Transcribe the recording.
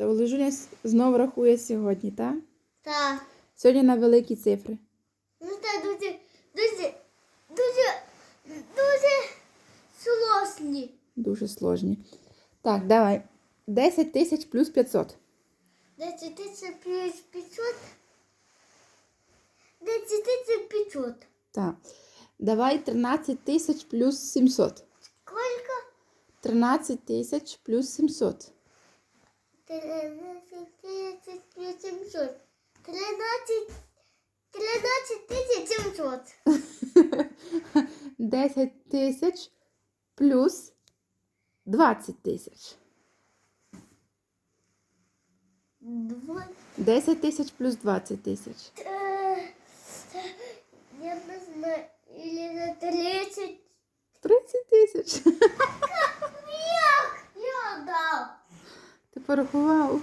То Олежуня с- знов рахує сьогодні, так? Так. Сьогодні на великі цифри. Ну це дуже, дуже, дуже, дуже сложні. Дуже сложні. Так, давай. 10 тисяч плюс 500. 10 тисяч плюс 500. 10 тисяч 500. Так. Давай 13 тисяч плюс 700. Сколько? 13 тисяч плюс 700. 13 тисяч плюс 700. 13, 13 тисяч 700. 10 тисяч плюс 20 тисяч. Два. 10 тисяч плюс 20 тисяч. Э, Я не знаю. Или на 30. 30 тисяч. Ти порахував.